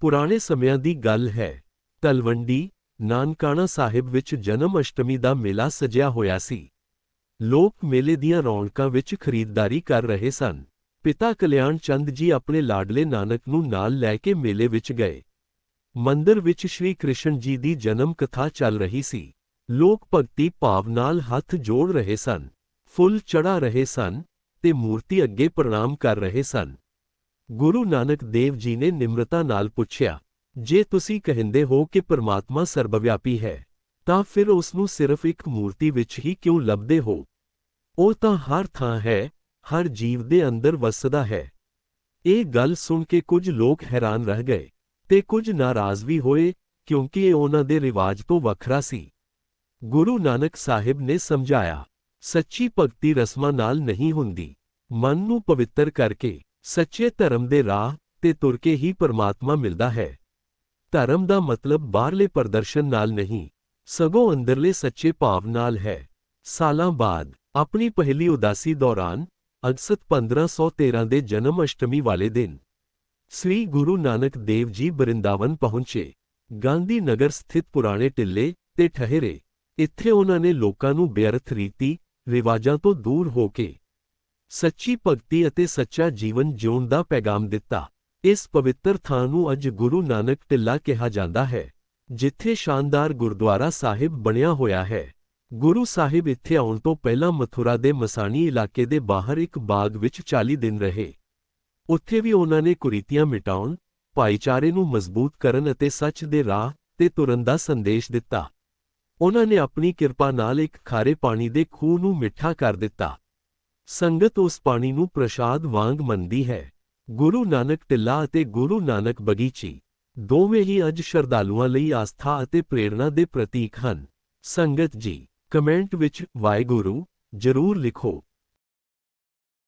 ਪੁਰਾਣੇ ਸਮਿਆਂ ਦੀ ਗੱਲ ਹੈ। ਤਲਵੰਡੀ, ਨਾਨਕਾਣਾ ਸਾਹਿਬ ਵਿੱਚ ਜਨਮ ਅਸ਼ਟਮੀ ਦਾ ਮੇਲਾ ਸਜਿਆ ਹੋਇਆ ਸੀ। ਲੋਕ ਮੇਲੇ ਦੀਆਂ ਰੌਣਕਾਂ ਵਿੱਚ ਖਰੀਦਦਾਰੀ ਕਰ ਰਹੇ ਸਨ। ਪਿਤਾ ਕਲਿਆਣ ਚੰਦ ਜੀ ਆਪਣੇ ਲਾਡਲੇ ਨਾਨਕ ਨੂੰ ਨਾਲ ਲੈ ਕੇ ਮੇਲੇ ਵਿੱਚ ਗਏ। ਮੰਦਰ ਵਿੱਚ ਸ਼੍ਰੀ ਕ੍ਰਿਸ਼ਨ ਜੀ ਦੀ ਜਨਮ ਕਥਾ ਚੱਲ ਰਹੀ ਸੀ। ਲੋਕ ਭਗਤੀ ਭਾਵ ਨਾਲ ਹੱਥ ਜੋੜ ਰਹੇ ਸਨ। ਫੁੱਲ ਚੜਾ ਰਹੇ ਸਨ ਤੇ ਮੂਰਤੀ ਅੱਗੇ ਪ੍ਰਣਾਮ ਕਰ ਰਹੇ ਸਨ। ਗੁਰੂ ਨਾਨਕ ਦੇਵ ਜੀ ਨੇ ਨਿਮਰਤਾ ਨਾਲ ਪੁੱਛਿਆ, ਜੇ ਤੁਸੀਂ ਕਹਿੰਦੇ ਹੋ ਕਿ ਪਰਮਾਤਮਾ ਸਰਬਵਿਆਪੀ ਹੈ, ਤਾਂ ਫਿਰ ਉਸ ਨੂੰ ਸਿਰਫ ਇੱਕ ਮੂਰਤੀ ਵਿੱਚ ਹੀ ਕਿਉਂ ਲੱਭਦੇ ਹੋ? ਉਹ ਤਾਂ ਹਰ ਥਾਂ ਹੈ, ਹਰ ਜੀਵ ਦੇ ਅੰਦਰ ਵਸਦਾ ਹੈ। ਇਹ ਗੱਲ ਸੁਣ ਕੇ ਕੁਝ ਲੋਕ ਹੈਰਾਨ ਰਹਿ ਗਏ ਤੇ ਕੁਝ ਨਾਰਾਜ਼ ਵੀ ਹੋਏ, ਕਿਉਂਕਿ ਇਹ ਉਹਨਾਂ ਦੇ ਰਿਵਾਜ ਤੋਂ ਵੱਖਰਾ ਸੀ। ਗੁਰੂ ਨਾਨਕ ਸਾਹਿਬ ਨੇ ਸਮਝਾਇਆ, ਸੱਚੀ ਭਗਤੀ ਰਸਮਾਂ ਨਾਲ ਨਹੀਂ ਹੁੰਦੀ। ਮਨ ਨੂੰ ਪਵਿੱਤਰ ਕਰਕੇ ਸੱਚੇ ਧਰਮ ਦੇ ਰਾਹ ਤੇ ਤੁਰ ਕੇ ਹੀ ਪਰਮਾਤਮਾ ਮਿਲਦਾ ਹੈ। ਧਰਮ ਦਾ ਮਤਲਬ ਬਾਹਰਲੇ ਪ੍ਰਦਰਸ਼ਨ ਨਾਲ ਨਹੀਂ, ਸਗੋਂ ਅੰਦਰਲੇ ਸੱਚੇ ਭਾਵ ਨਾਲ ਹੈ। ਸਾਲਾਂ ਬਾਅਦ, ਆਪਣੀ ਪਹਿਲੀ ਉਦਾਸੀ ਦੌਰਾਨ, ਅਗਸਤ 1513 ਦੇ ਜਨਮ ਅਸ਼ਟਮੀ ਵਾਲੇ ਦਿਨ, ਸ੍ਰੀ ਗੁਰੂ ਨਾਨਕ ਦੇਵ ਜੀ ਬਰਿੰਦਾਵਨ ਪਹੁੰਚੇ। ਗਾਂਧੀ ਨਗਰ ਸਥਿਤ ਪੁਰਾਣੇ ਟਿੱਲੇ ਤੇ ਠਹਿਰੇ। ਇੱਥੇ ਉਹਨਾਂ ਨੇ ਲੋਕਾਂ ਨੂੰ ਬੇਅਰਥ ਰੀਤੀ ਰਿਵਾਜਾਂ ਤੋਂ ਦੂਰ ਹੋ ਕੇ ਸੱਚੀ ਭਗਤੀ ਅਤੇ ਸੱਚਾ ਜੀਵਨ ਜਿਉਣ ਦਾ ਪੈਗਾਮ ਦਿੱਤਾ। ਇਸ ਪਵਿੱਤਰ ਥਾਂ ਨੂੰ ਅੱਜ ਗੁਰੂ ਨਾਨਕ ਟਿੱਲਾ ਕਿਹਾ ਜਾਂਦਾ ਹੈ, ਜਿੱਥੇ ਸ਼ਾਨਦਾਰ ਗੁਰਦੁਆਰਾ ਸਾਹਿਬ ਬਣਿਆ ਹੋਇਆ ਹੈ। ਗੁਰੂ ਸਾਹਿਬ ਇੱਥੇ ਆਉਣ ਤੋਂ ਪਹਿਲਾਂ ਮਥੁਰਾ ਦੇ ਮਸਾਣੀ ਇਲਾਕੇ ਦੇ ਬਾਹਰ ਇੱਕ ਬਾਗ ਵਿੱਚ 40 ਦਿਨ ਰਹੇ। ਉੱਥੇ ਵੀ ਉਹਨਾਂ ਨੇ ਕੁਰੀਤੀਆਂ ਮਿਟਾਉਣ, ਭਾਈਚਾਰੇ ਨੂੰ ਮਜ਼ਬੂਤ ਕਰਨ ਅਤੇ ਸੱਚ ਦੇ ਰਾਹ ਤੇ ਤੁਰਨ ਦਾ ਸੰਦੇਸ਼ ਦਿੱਤਾ। ਉਹਨਾਂ ਨੇ ਆਪਣੀ ਕਿਰਪਾ ਨਾਲ ਇੱਕ ਖਾਰੇ ਪਾਣੀ ਦੇ ਖੂਹ ਨੂੰ ਮਿੱਠਾ ਕਰ ਦਿੱਤਾ। ਸੰਗਤ ਉਸ ਪਾਣੀ ਨੂੰ ਪ੍ਰਸ਼ਾਦ ਵਾਂਗ ਮੰਨਦੀ ਹੈ। ਗੁਰੂ ਨਾਨਕ ਟਿੱਲਾ ਅਤੇ ਗੁਰੂ ਨਾਨਕ ਬਗੀਚੀ ਦੋਵੇਂ ਹੀ ਅੱਜ ਸ਼ਰਧਾਲੂਆਂ ਲਈ ਆਸਥਾ ਅਤੇ ਪ੍ਰੇਰਣਾ ਦੇ ਪ੍ਰਤੀਕ ਹਨ। ਸੰਗਤ ਜੀ, ਕਮੈਂਟ ਵਿੱਚ ਵਾਹਿਗੁਰੂ ਜ਼ਰੂਰ ਲਿਖੋ।